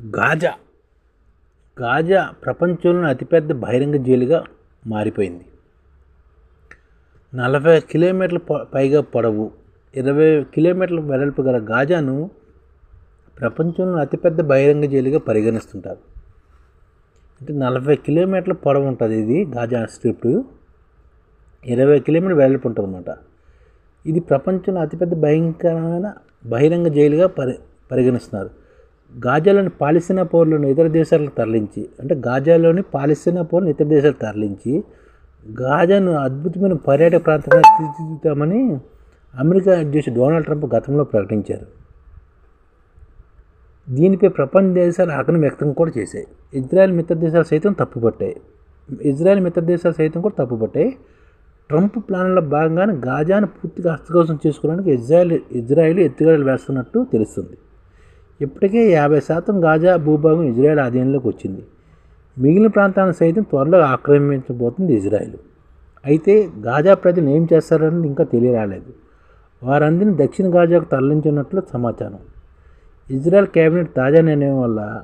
Gaza. Gaza ప్రపంచంలోని అతిపెద్ద బహిరంగ జైలుగా మారిపోయింది. నలభై కిలోమీటర్ల పైగా పొడవు ఇరవై కిలోమీటర్ల వెడల్పు గల గాజాను ప్రపంచంలో అతిపెద్ద బహిరంగ జైలుగా పరిగణిస్తుంటారు. అంటే నలభై కిలోమీటర్ల పొడవు ఉంటుంది ఇది గాజా స్ట్రిప్ట్ ఇరవై కిలోమీటర్ వెడల్పు ఉంటుంది అనమాట ఇది ప్రపంచంలో అతిపెద్ద భయంకరమైన బహిరంగ జైలుగా పరి పరిగణిస్తున్నారు. గాజాలోని పాలిస్తీనా పౌరులను ఇతర దేశాలకు తరలించి అంటే గాజాలోని పాలిస్తీనా పౌరులను ఇతర దేశాలకు తరలించి గాజాను అద్భుతమైన పర్యాటక ప్రాంతంగా తీర్చిదిద్దామని అమెరికా అధ్యక్షుడు డొనాల్డ్ ట్రంప్ గతంలో ప్రకటించారు. దీనిపై ప్రపంచ దేశాలు ఆగ్రహం వ్యక్తం కూడా చేశాయి. ఇజ్రాయెల్ మిత్ర దేశాలు సైతం తప్పుపట్టాయి. ఇజ్రాయెల్ మిత్ర దేశాలు సైతం కూడా తప్పుపట్టాయి. ట్రంప్ ప్లాన్లో భాగంగానే గాజాను పూర్తిగా హస్తకోసం చేసుకోవడానికి ఇజ్రాయెల్ ఇజ్రాయెల్ ఎత్తుగడలు వేస్తున్నట్టు తెలుస్తుంది. ఇప్పటికే యాభై శాతం గాజా భూభాగం ఇజ్రాయెల్ ఆధీనంలోకి వచ్చింది. మిగిలిన ప్రాంతాలను సైతం త్వరలో ఆక్రమించబోతుంది ఇజ్రాయెల్. అయితే గాజా ప్రజలు ఏం చేస్తారని ఇంకా తెలియరాలేదు. వారందరినీ దక్షిణ గాజాకు తరలించినట్లు సమాచారం. ఇజ్రాయెల్ కేబినెట్ తాజా నిర్ణయం వల్ల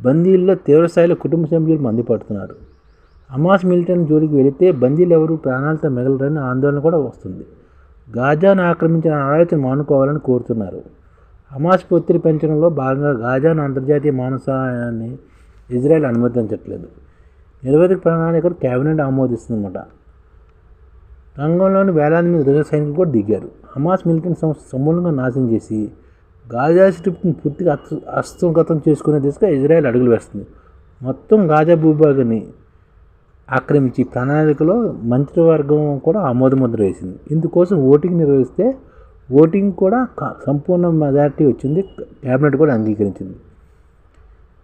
బందీల్లో తీవ్రస్థాయిలో కుటుంబ సభ్యులు మండిపడుతున్నారు. హమాస్ మిలిటెంట్ జోలికి వెళితే బందీలు ఎవరు ప్రాణాలతో మిగలరని ఆందోళన కూడా వస్తుంది. గాజాను ఆక్రమించిన ఆలోచన మానుకోవాలని కోరుతున్నారు. హమాస్ ఒత్తిడి పెంచడంలో భాగంగా గాజాను అంతర్జాతీయ మానసాయాన్ని ఇజ్రాయెల్ అనుమతించట్లేదు. నిరవధిక ప్రణాళికలు కేబినెట్ ఆమోదిస్తుందన్నమాట. రంగంలోని వేలాది మంది రిజర్వ్ సైనికులు కూడా దిగారు. హమాస్ మిలిటెంట్ సంస్థ సమూలంగా నాశనం చేసి గాజా స్ట్రిప్ని పూర్తిగా అస్త హస్తగతం చేసుకునే దిశగా ఇజ్రాయెల్ అడుగులు వేస్తుంది. మొత్తం గాజా భూభాగాన్ని ఆక్రమించి ప్రణాళికలో మంత్రివర్గం కూడా ఆమోదముద్ర వేసింది. ఇందుకోసం ఓటింగ్ నిర్వహిస్తే ఓటింగ్ కూడా క- సంపూర్ణ మెజార్టీ వచ్చింది. క్యాబినెట్ కూడా అంగీకరించింది.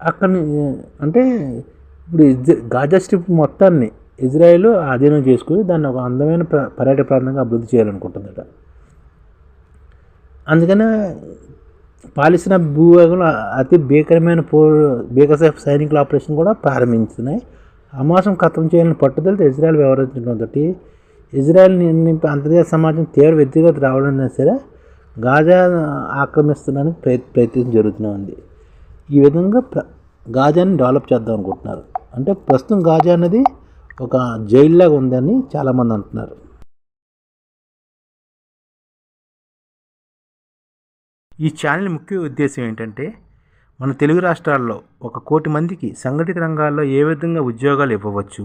అక్కడ అంటే ఇప్పుడు గాజా స్ట్రిప్ మొత్తాన్ని ఇజ్రాయెల్ ఆధీనం చేసుకుని దాన్ని ఒక అందమైన పర్యాటక ప్రాంతంగా అభివృద్ధి చేయాలనుకుంటుందట. అందుకనే పాలిస్తున్న భూభాగంలో అతి భీకరమైన పో భీకర సైనికుల ఆపరేషన్ కూడా ప్రారంభించినాయి. అమాసం ఖతం చేయాలని పట్టుదలతో ఇజ్రాయెల్ వ్యవహరించడంతో ఇజ్రాయెల్ అంతర్జాతీయ సమాజం తీవ్ర వ్యక్తిగత రావడం సరే గాజా ఆక్రమిస్తున్నానికి ప్రయత్ ప్రయత్నం జరుగుతూనే ఉంది ఈ విధంగా ప్ర గాజాని డెవలప్ చేద్దాం అనుకుంటున్నారు. అంటే ప్రస్తుతం గాజా అనేది ఒక జైల్లాగా ఉందని చాలామంది అంటున్నారు. ఈ ఛానల్ ముఖ్య ఉద్దేశం ఏంటంటే మన తెలుగు రాష్ట్రాల్లో ఒక కోటి మందికి సంఘటిత రంగాల్లో ఏ విధంగా ఉద్యోగాలు ఇవ్వవచ్చు